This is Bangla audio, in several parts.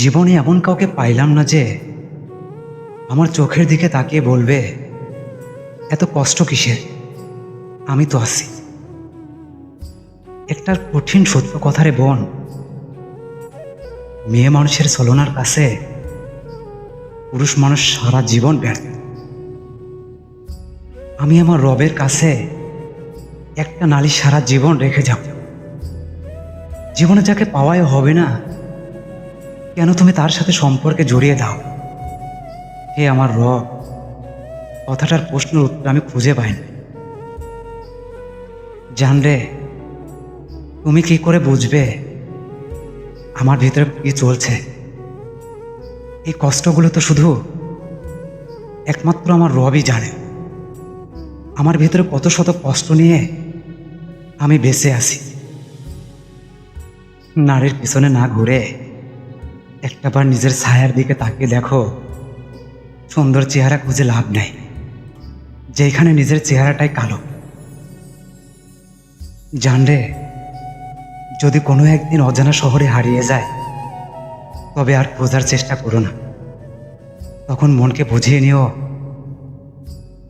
জীবনে এমন কাউকে পাইলাম না যে আমার চোখের দিকে তাকিয়ে বলবে, এত কষ্ট কিসের? আমি তো আছি। একটা কঠিন সত্য কথা রে বোন। মেয়ে মানুষের ছলনার কাছে পুরুষ মানুষ সারা জীবন ব্যর্থ। আমি আমার রবের কাছে একটা নারী সারা জীবন রেখে যাব। জীবনে যাকে পাওয়াই হবে না কেন তুমি তার সাথে সম্পর্কে জড়িয়ে দাও? হে আমার র কথাটার প্রশ্নের উত্তর আমি খুঁজে পাইনি। জানলে তুমি কি করে বুঝবে আমার ভিতরে কি চলছে? এই কষ্টগুলো তো শুধু একমাত্র আমার রবই জানে। আমার ভিতরে কত শত কষ্ট নিয়ে আমি বেঁচে আছি। নারীর পিছনে না ঘুরে একটাবার নিজের ছায়ার দিকে তাকিয়ে দেখো, সুন্দর চেহারা খুঁজে লাভ নেই। যেখানে নিজের চেহারাটাই কালো। জানরে যদি কোনো একদিন অজানা শহরে হারিয়ে যায়, তবে আর খোঁজার চেষ্টা করো না। তখন মনকে বুঝিয়ে নিও,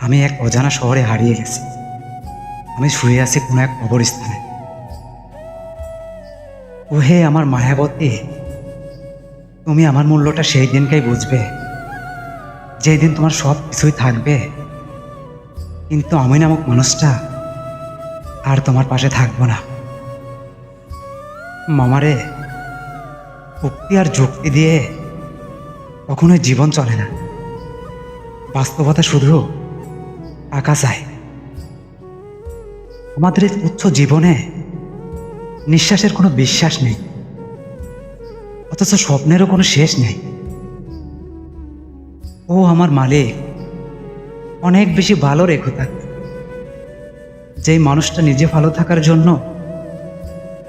আমি এক অজানা শহরে হারিয়ে গেছি। আমি শুয়ে আছি কোনো এক কবরস্থানে। ওহে আমার মায়াবতী তুমি আমার মূল্যটা সেই দিনকেই বুঝবে। যেই দিন তোমার সব কিছুই থাকবে। কিন্তু আমি নামক মানুষটা আর তোমার পাশে থাকব না। মামারে, উক্তি আর যুক্তি দিয়ে কখনোই জীবন চলে না। বাস্তবতা শুধু টাকা চায় আমাদের তুচ্ছ জীবনে নিঃশ্বাসের কোনো বিশ্বাস নেই। অথচ স্বপ্নেরও কোনো শেষ নেই। ও আমার মালিক। অনেক বেশি ভালো রেখে থাকবে যেই মানুষটা নিজে ভালো থাকার জন্য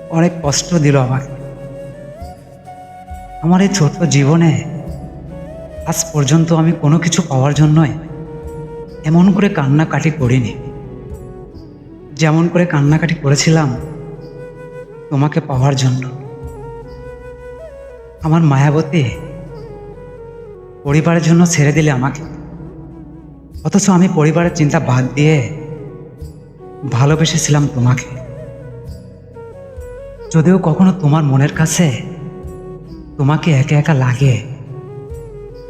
অনেক কষ্ট দিল আমাকে। আমার এই ছোট্ট জীবনে আজ পর্যন্ত আমি কোনো কিছু পাওয়ার জন্যই এমন করে কান্নাকাটি করিনি। যেমন করে কান্নাকাটি করেছিলাম তোমাকে পাওয়ার জন্য। আমার মায়াবতী পরিবারের জন্য ছেড়ে দিলে আমাকে। অথচ আমি পরিবারের চিন্তা বাদ দিয়ে ভালোবেসেছিলাম তোমাকে। যদিও কখনো তোমার মনের কাছে তোমাকে একা একা লাগে,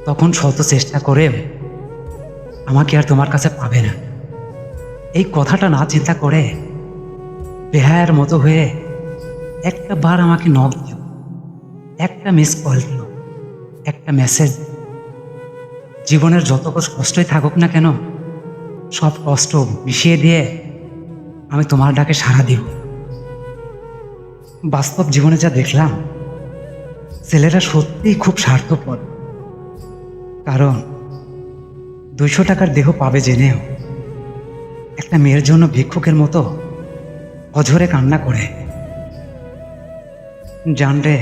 তখন শত চেষ্টা করে আমাকে আর তোমার কাছে পাবে না। এই কথাটা না চিন্তা করে বেহায়ের মতো হয়ে একটা বার আমাকে দিও একটা মিস কল দিও একটা মেসেজ জীবনের যত কষ্টই থাকুক না কেন, সব কষ্ট মিশিয়ে দিয়ে আমি তোমার ডাকে সাড়া দিব। বাস্তব জীবনে যা দেখলাম, ছেলেরা সত্যিই খুব স্বার্থপর। কারণ দুইশো টাকার দেহ পাবে জেনেও একটা মেয়ের জন্য ভিক্ষুকের মতো অঝরে কান্না করে। জানরে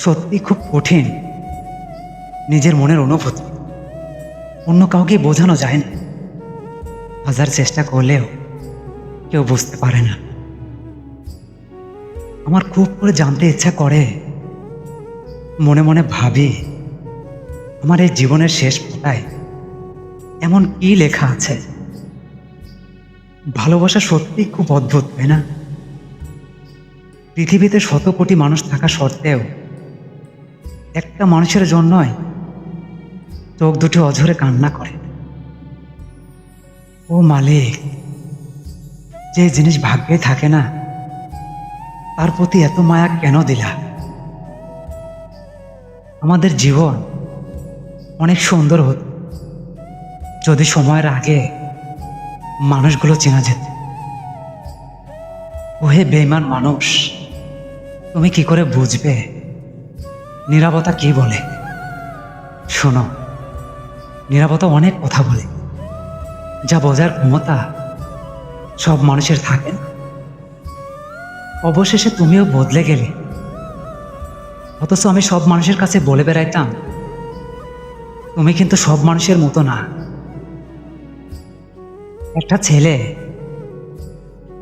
সত্যি খুব কঠিন। নিজের মনের অনুভূতি। অন্য কাউকে বোঝানো যায় না। হাজার চেষ্টা করলেও কেউ বুঝতে পারে না। আমার খুব করে জানতে ইচ্ছা করে। মনে মনে ভাবি, আমার এই জীবনের শেষ পাতায় এমন কি লেখা আছে? ভালোবাসা সত্যি খুব অদ্ভুত, তাই না? পৃথিবীতে শত কোটি মানুষ থাকা সত্ত্বেও একটা মানুষের জন্যই চোখ দুটো অঝরে কান্না করে। ও মালিক, যে জিনিস ভাগ্যে থাকে না, তার প্রতি এত মায়া কেন দিলা? আমাদের জীবন অনেক সুন্দর হতো, যদি সময়ের আগে মানুষগুলো চেনা যেত। ওহে বেইমান মানুষ, তুমি কি করে বুঝবে? নিরাপত্তা কি বলে? শোনো, নিরাপত্তা অনেক কথা বলে। যা বোঝার ক্ষমতা সব মানুষের থাকে। না অবশেষে তুমিও বদলে গেলে। অথচ আমি সব মানুষের কাছে বলে বেড়াইতাম, তুমি কিন্তু সব মানুষের মতো না। একটা ছেলে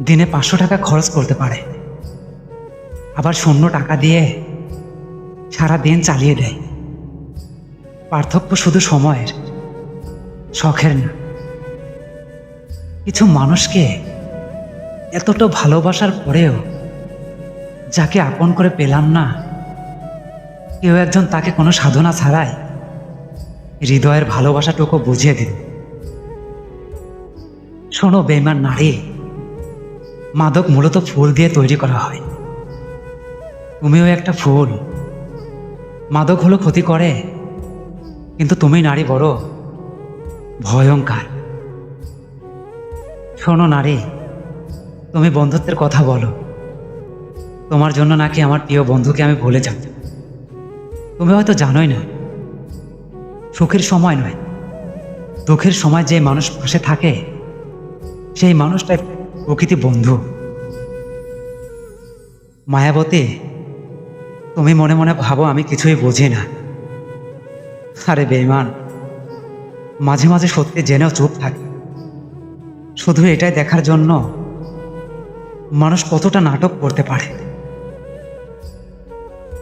দিনে পাঁচশো টাকা খরচ করতে পারে। আবার শূন্য টাকা দিয়ে সারা দিন চালিয়ে দেয়। পার্থক্য শুধু সময়ের, শখের না। কিছু মানুষকে এতটা ভালোবাসার পরেও যাকে আপন করে পেলাম না, কেউ একজন তাকে কোনো সাধনা ছাড়াই হৃদয়ের ভালোবাসাটুকু বুঝিয়ে দিল। শোনো, বেইমান নারী, মাদক মূলত ফুল দিয়ে তৈরি করা হয়। তুমিও একটা ফুল মাদক হলো ক্ষতি করে। কিন্তু তুমি নারী বড়। ভয়ঙ্কর। শোনো নারী, তুমি বন্ধুত্বের কথা বলো। তোমার জন্য নাকি আমার প্রিয় বন্ধুকে আমি ভুলে যাব। তুমি হয়তো জানোই না। সুখের সময় নয়। দুঃখের সময় যে মানুষ পাশে থাকে, সেই মানুষটাই প্রকৃতি বন্ধু। মায়াবতী তুমি মনে মনে ভাবো আমি কিছুই বুঝি না। আরে বেইমান মাঝে মাঝে সত্যি জেনেও চুপ থাকে। শুধু এটাই দেখার জন্য মানুষ কতটা নাটক করতে পারে।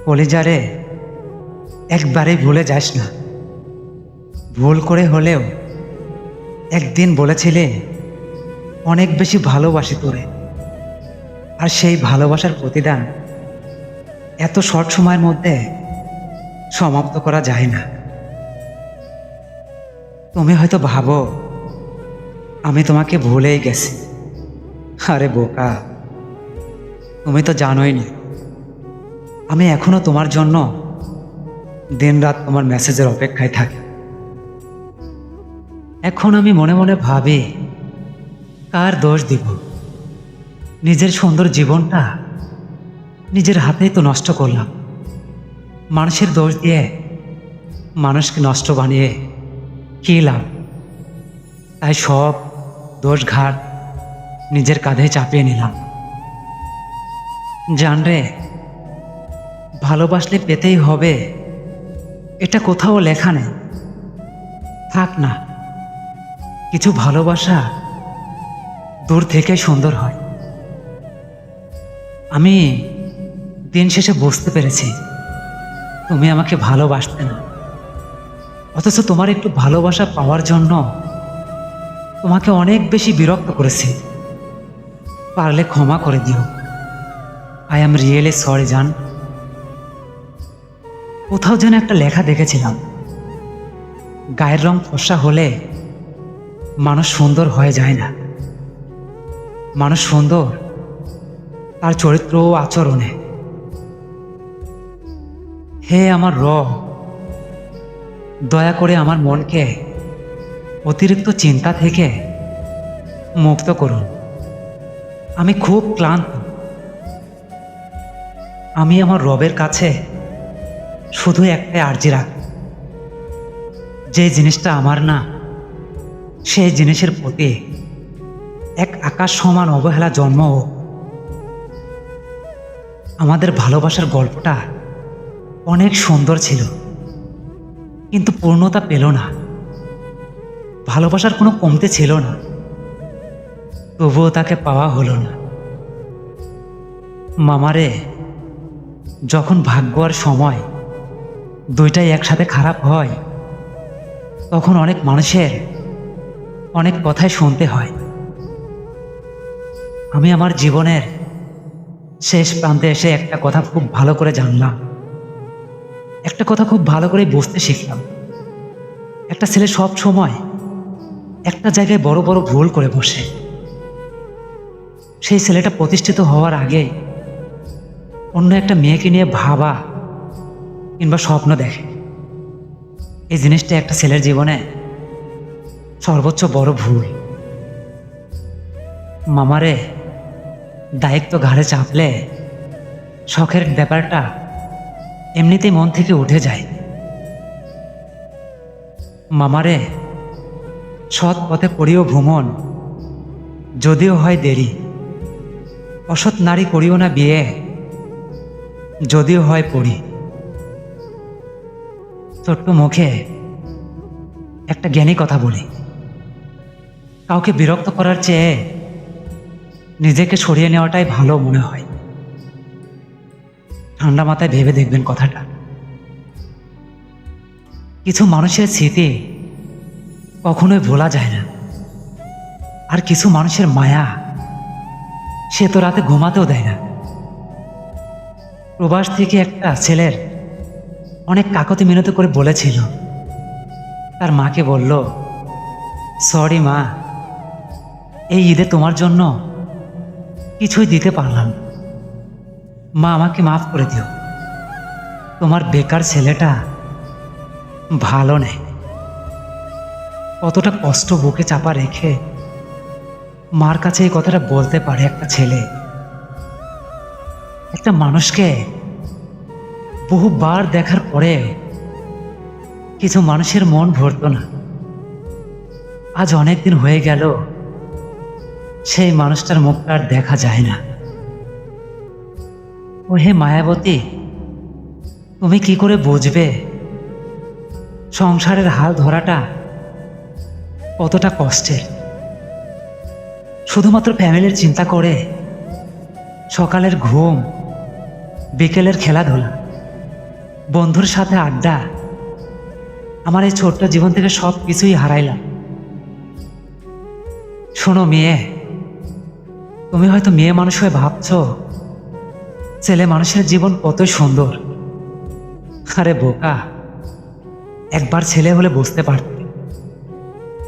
কলিজারে একবারেই ভুলে যাস না। ভুল করে হলেও একদিন বলেছিলে, অনেক বেশি ভালোবাসি তোরে। আর সেই ভালোবাসার প্রতিদান এত শর্ট সময়ের মধ্যে সমাপ্ত করা যায় না। তুমি হয়তো ভাবো, আমি তোমাকে ভুলেই গেছি। আরে বোকা, তুমি তো জানোই না। আমি এখনও তোমার জন্য দিনরাত তোমার মেসেজের অপেক্ষায় থাকি। এখন আমি মনে মনে ভাবি, কার দোষ দিব? নিজের সুন্দর জীবনটা নিজের হাতেই তো নষ্ট করলাম। মানুষের দোষ দিয়ে মানুষকে নষ্ট বানিয়ে কী লাভ তাই সব দোষ ঘাট নিজের কাঁধে চাপিয়ে নিলাম। জান রে, ভালোবাসলে পেতেই হবে। এটা কোথাও লেখা নেই। থাক না, কিছু ভালোবাসা দূর থেকে সুন্দর হয়। আমি দিন শেষে বুঝতে পেরেছি, তুমি আমাকে ভালোবাসতে না। অথচ তোমার একটু ভালোবাসা পাওয়ার জন্য তোমাকে অনেক বেশি বিরক্ত করেছি। পারলে ক্ষমা করে দিও। আই এম রিয়েলি সরি জান। কোথাও যেন একটা লেখা দেখেছিলাম। গায়ের রং ফসা হলে মানুষ সুন্দর হয়ে যায় না। মানুষ সুন্দর তার চরিত্র ও আচরণে। হে আমার র দয়া করে আমার মনকে অতিরিক্ত চিন্তা থেকে মুক্ত করুন। আমি খুব ক্লান্ত। আমি আমার রবের কাছে শুধু একটাই আর্জি রাখ। যে জিনিসটা আমার না, সেই জিনিসের প্রতি এক আকাশ সমান অবহেলা জন্ম আমাদের ভালোবাসার গল্পটা অনেক সুন্দর ছিল। কিন্তু পূর্ণতা পেল না। ভালোবাসার কোনো কমতে ছিল না। তবুও তাকে পাওয়া হলো না। মামারে, যখন ভাগ্য আর সময় দুইটাই একসাথে খারাপ হয়, তখন অনেক মানুষের অনেক কথাই শুনতে হয়। আমি আমার জীবনের শেষ প্রান্তে এসে একটা কথা খুব ভালো করে জানলাম। একটা কথা খুব ভালো করে বুঝতে শিখলাম। একটা ছেলে সব সময় একটা জায়গায় বড় বড় ভুল করে বসে। সেই ছেলেটা প্রতিষ্ঠিত হওয়ার আগে অন্য একটা মেয়েকে নিয়ে ভাবা কিংবা স্বপ্ন দেখে। এই জিনিসটা একটা ছেলের জীবনে সর্বোচ্চ বড় ভুল। মামারে দায়িত্ব ঘাড়ে চাপলে শখের ব্যাপারটা এমনিতেই মন থেকে উঠে যায়। মামারে, সৎ পথে করিও ভ্রমণ, যদিও হয় দেরি। অসৎ নারী করিও না বিয়ে, যদিও হয় পড়ি। ছোট্ট মুখে একটা জ্ঞানী কথা বলি। কাউকে বিরক্ত করার চেয়ে নিজেকে সরিয়ে নেওয়াটাই ভালো মনে হয়। ঠান্ডা মাথায় ভেবে দেখবেন কথাটা। কিছু মানুষের স্মৃতি কখনোই ভোলা যায় না। আর কিছু মানুষের মায়া সে তো রাতে ঘুমাতেও দেয় না। প্রবাস থেকে একটা ছেলের অনেক কাকতি মিনতি করে বলেছিল। তার মাকে বলল, সরি মা, এই ঈদে তোমার জন্য কিছুই দিতে পারলাম না। মা, আমাকে মাফ করে দিও। তোমার বেকার ছেলেটা ভালো নেই। কতটা কষ্ট বুকে চাপা রেখে মার কাছে এই কথাটা বলতে পারে একটা ছেলে। একটা মানুষকে বহুবার দেখার পরে কিছু মানুষের মন ভরতো না। আজ অনেক দিন হয়ে গেল, সেই মানুষটার মুখটা আর দেখা যায় না। ও হে মায়াবতী, তুমি কি করে বুঝবে? সংসারের হাল ধরাটা কতটা কষ্টের। শুধুমাত্র ফ্যামিলির চিন্তা করে সকালের ঘুম, বিকেলের খেলাধুলা, বন্ধুর সাথে আড্ডা, আমার এই ছোট্ট জীবন থেকে সব কিছুই হারাইলাম। শোনো মেয়ে, তুমি হয়তো মেয়ে মানুষ হয়ে ভাবছ ছেলে মানুষের জীবন কত সুন্দর। আরে বোকা, একবার ছেলে হলে বুঝতে পারতে।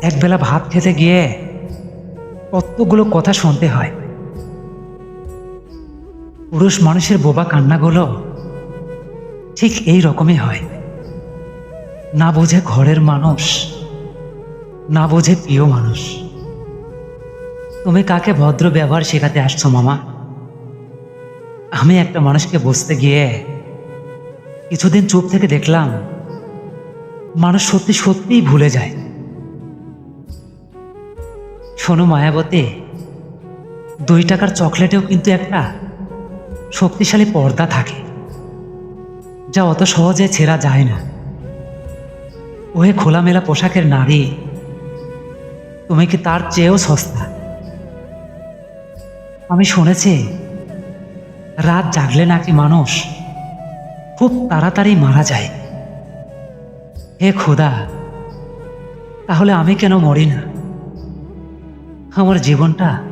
একবেলা ভাত খেতে গিয়ে কতগুলো কথা শুনতে হয়। পুরুষ মানুষের বোবা কান্নাগুলো ঠিক এই রকমই হয়। না বোঝে ঘরের মানুষ, না বোঝে প্রিয় মানুষ। তুমি কাকে ভদ্র ব্যবহার শেখাতে আসছো মামা? আমি একটা মানুষকে বুঝতে গিয়ে কিছুদিন চুপ থেকে দেখলাম মানুষ সত্যি সত্যিই ভুলে যায়। শোনো মায়াবতী, দুই টাকার চকলেটেও কিন্তু একটা শক্তিশালী পর্দা থাকে, যা অত সহজে ছেঁড়া যায় না। ওহে খোলামেলা পোশাকের নারী, তুমি কি তার চেয়েও সস্তা? আমি শুনেছি রাত জাগলে নাকি মানুষ? খুব তাড়াতাড়ি মারা যায়। হে খোদা, তাহলে আমি কেন মরি না? আমার জীবনটা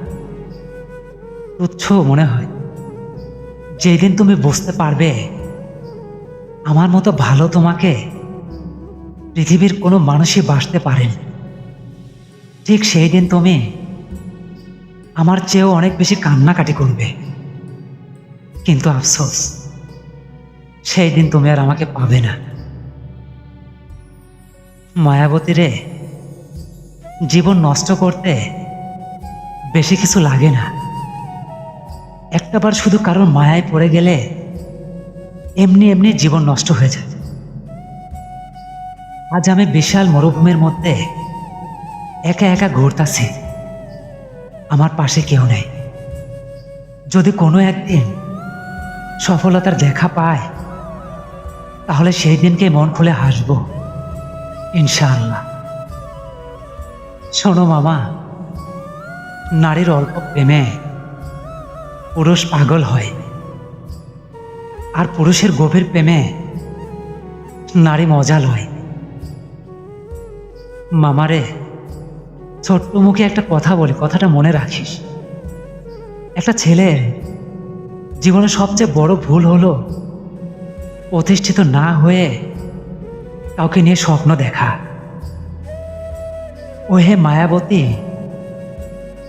তুচ্ছ মনে হয়। যেদিন তুমি বুঝতে পারবে, আমার মতো ভালো তোমাকে পৃথিবীর কোনো মানুষই বাসতে পারেন। ঠিক সেই দিন তুমি আমার চেয়েও অনেক বেশি কান্নাকাটি করবে। কিন্তু আফসোস সেই দিন তুমি আর আমাকে পাবে না। মায়াবতী রে, জীবন নষ্ট করতে বেশি কিছু লাগে না। একটাবার শুধু কারোর মায়ায় পড়ে গেলে এমনি এমনি জীবন নষ্ট হয়ে যায়। আজ আমি বিশাল মরুভূমির মধ্যে একা একা ঘুরতাছি। আমার পাশে কেউ নেই। যদি কোনো একদিন সফলতার দেখা পায়, তাহলে সেই দিনকে মন খুলে হাসব, ইনশাআল্লাহ। শোনো মামা, নারীর অল্প প্রেমে পুরুষ পাগল হয়, আর পুরুষের গভীর প্রেমে নারী মজা লয় মামারে, ছোট্ট মুখে একটা কথা বলি, কথাটা মনে রাখিস। একটা ছেলের জীবনে সবচেয়ে বড় ভুল হলো প্রতিষ্ঠিত না হয়ে কাউকে নিয়ে স্বপ্ন দেখা। ও হে মায়াবতী,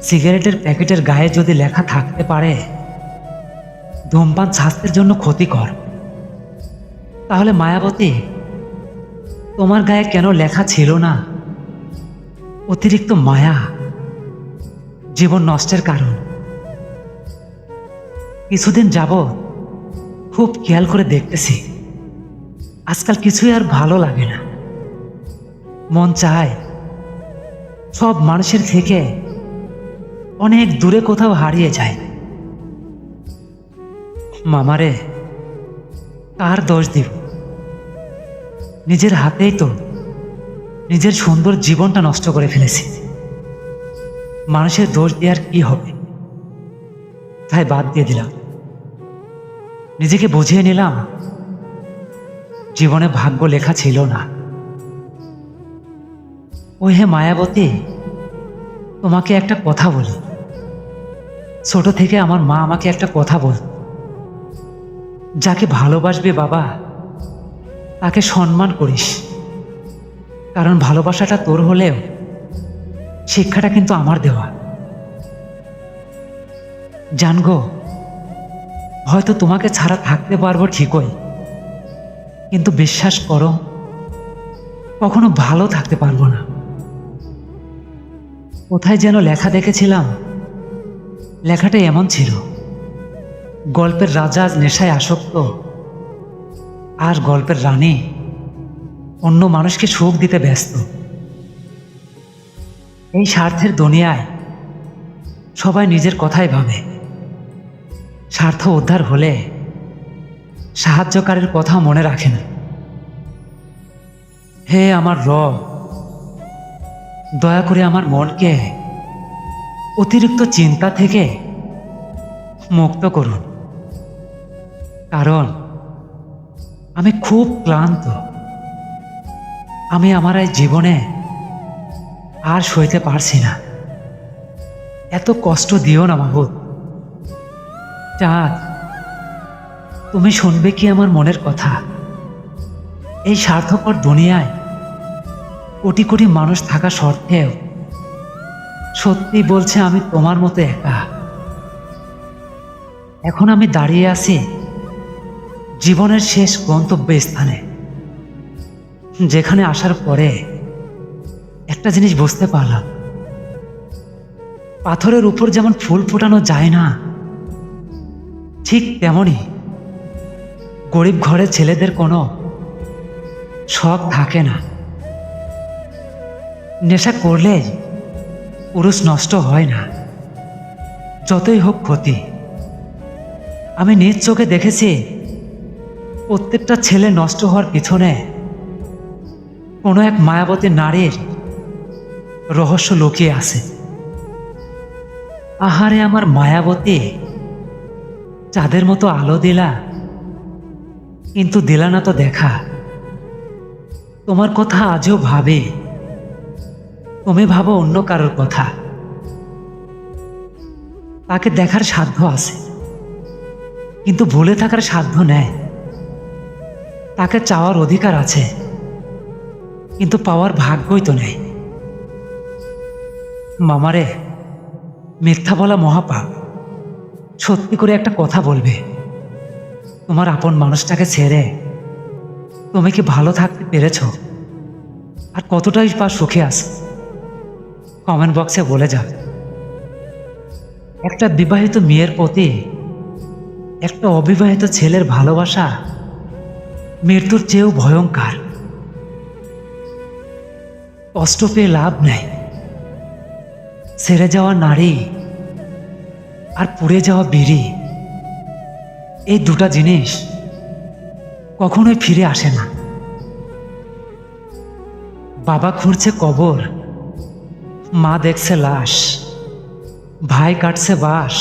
সিগারেটের প্যাকেটের গায়ে যদি লেখা থাকতে পারে, ধূমপান স্বাস্থ্যের জন্য ক্ষতিকর। তাহলে মায়াবতী, তোমার গায়ে কেন লেখা ছিল না? অতিরিক্ত মায়া জীবন নষ্টের কারণ। কিছুদিন যাব খুব খেয়াল করে দেখতেছি। আজকাল কিছুই আর ভালো লাগে না। মন চায় সব মানুষের থেকে অনেক দূরে কোথাও হারিয়ে যায়। মামারে কার দোষ দিব? নিজের হাতেই তো নিজের সুন্দর জীবনটা নষ্ট করে ফেলেছি। মানুষের দোষ দেওয়ার কি হবে? তাই বাদ দিয়ে দিলাম। নিজেকে বুঝিয়ে নিলাম, জীবনে ভাগ্য লেখা ছিল না। ওই হে মায়াবতী, তোমাকে একটা কথা বলি। ছোট থেকে আমার মা আমাকে একটা কথা বল যাকে ভালোবাসবে বাবা, তাকে সম্মান করিস। কারণ ভালোবাসাটা তোর হলেও শিক্ষাটা কিন্তু আমার দেওয়া। জানগো, হয়তো তোমাকে ছাড়া থাকতে পারব ঠিকই, কিন্তু বিশ্বাস করো, কখনো ভালো থাকতে পারব না। কোথায় যেন লেখা দেখেছিলাম, লেখাটা এমন ছিল, গল্পের রাজা নেশায় আসক্ত, আর গল্পের রানী অন্য মানুষকে সুখ দিতে ব্যস্ত। এই স্বার্থের দুনিয়ায় সবাই নিজের কথাই ভাবে। স্বার্থ উদ্ধার হলে সাহায্যকারীর কথা মনে রাখে না। হে আমার র দয়া করে আমার মনকে অতিরিক্ত চিন্তা থেকে মুক্ত করুন। কারণ আমি খুব ক্লান্ত। আমি আমার এই জীবনে আর সইতে পারছি না। এত কষ্ট দিও না মাহুদ চাঁদ তুমি শুনবে কি আমার মনের কথা? এই স্বার্থপর দুনিয়ায় কোটি কোটি মানুষ থাকা সত্ত্বেও সত্যি বলছে আমি তোমার মতো একা। এখন আমি দাঁড়িয়ে আছি জীবনের শেষ গন্তব্য স্থানে, যেখানে আসার পরে একটা জিনিস বুঝতে পারলাম। পাথরের উপর যেমন ফুল ফোটানো যায় না ঠিক তেমনই। গরিব ঘরের ছেলেদের কোনো শখ থাকে না। নেশা করলে পুরুষ নষ্ট হয় না। যতই হোক ক্ষতি। আমি নিজ চোখে দেখেছি, প্রত্যেকটা ছেলে নষ্ট হওয়ার পিছনে কোনো এক মায়াবতী নারীর রহস্য লুকিয়ে আছে। আহারে আমার মায়াবতী চাঁদের মতো আলো দিলা, কিন্তু দিলা না তো দেখা। তোমার কথা আজও ভাবে, তুমি ভাবো অন্য কারোর কথা। তাকে দেখার সাধ্য আছে, কিন্তু ভুলে থাকার সাধ্য নেয় তাকে চাওয়ার অধিকার আছে, কিন্তু পাওয়ার ভাগ্যই তো নেই। মামারে, মিথ্যা বলা মহাপাপ। সত্যি করে একটা কথা বলবে। তোমার আপন মানুষটাকে ছেড়ে তুমি কি ভালো থাকতে পেরেছ? আর কতটাই বা সুখে আছো? কমেন্ট বক্সে বলে যাবে। একটা বিবাহিত মেয়ের প্রতি একটা অবিবাহিত ছেলের ভালোবাসা মৃত্যুর চেয়েও ভয়ঙ্কর। কষ্ট পেয়ে লাভ নেই। ছেড়ে যাওয়া নারী আর পুড়ে যাওয়া বিড়ি, এই দুটা জিনিস কখনোই ফিরে আসে না। বাবা খুঁড়ছে কবর, মা দেখছে লাশ, ভাই কাটছে বাস,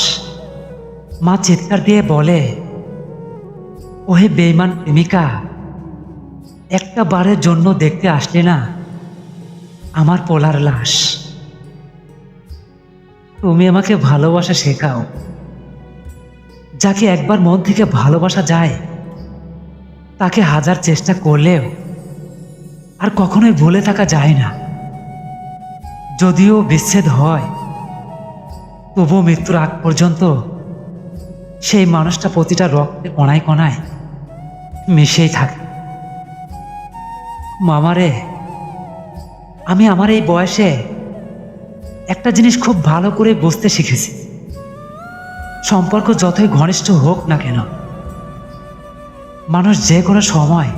মা চিৎকার দিয়ে বলে, ওহে বেইমান প্রেমিকা, একটা বারের জন্য দেখতে আসলে না, আমার পোলার লাশ। তুমি আমাকে ভালোবাসা শেখাও। যাকে একবার মন থেকে ভালোবাসা যায়, তাকে হাজার চেষ্টা করলেও আর কখনোই ভুলে থাকা যায় না। যদিও বিচ্ছেদ হয়, তবুও মৃত্যুর আগ পর্যন্ত সেই মানুষটা প্রতিটা রক্তে কণায় কণায় মিশেই থাকে। মামারে, আমি আমার এই বয়সে একটা জিনিস খুব ভালো করে বুঝতে শিখেছি। সম্পর্ক যতই ঘনিষ্ঠ হোক না কেন, মানুষ যে কোনো সময়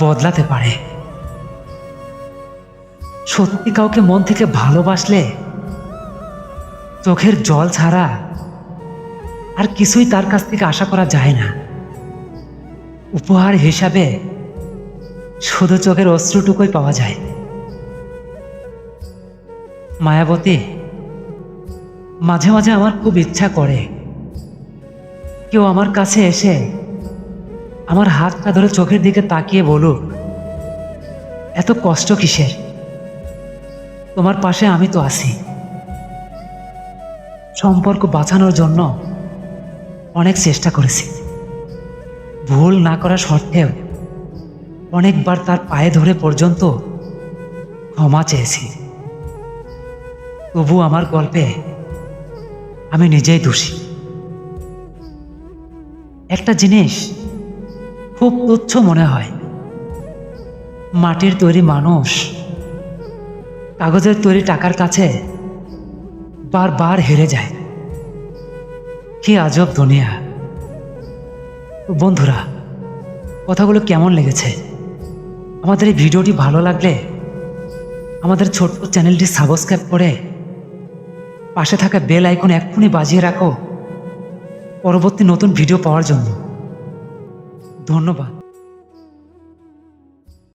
বদলাতে পারে। সত্যি কাউকে মন থেকে ভালোবাসলে চোখের জল ছাড়া আর কিছুই তার কাছ থেকে আশা করা যায় না। উপহার হিসাবে শুধু চোখের অশ্রুটুকুই পাওয়া যায়। মায়াবতী, মাঝে মাঝে আমার খুব ইচ্ছা করে। কেউ আমার কাছে এসে আমার হাতটা ধরে চোখের দিকে তাকিয়ে বলুক, এত কষ্ট কিসের? তোমার পাশে আমি তো আছি। সম্পর্ক বাঁচানোর জন্য অনেক চেষ্টা করেছি। ভুল না করা সত্ত্বেও অনেকবার তার পায়ে ধরে পর্যন্ত ক্ষমা চেয়েছি। তবু আমার গল্পে আমি নিজেই দোষী। একটা জিনিস খুব তুচ্ছ মনে হয়। মাটির তৈরি মানুষ কাগজের তৈরি টাকার কাছে বারবার হেরে যায়। কি আজব দুনিয়া। বন্ধুরা, কথাগুলো কেমন লেগেছে? আমাদের এই ভিডিওটি ভালো লাগলে আমাদের ছোট্ট চ্যানেলটি সাবস্ক্রাইব করে পাশে থাকা বেল আইকন এক্ষুনি বাজিয়ে রাখো। পরবর্তী নতুন ভিডিও পাওয়ার জন্য। ধন্যবাদ।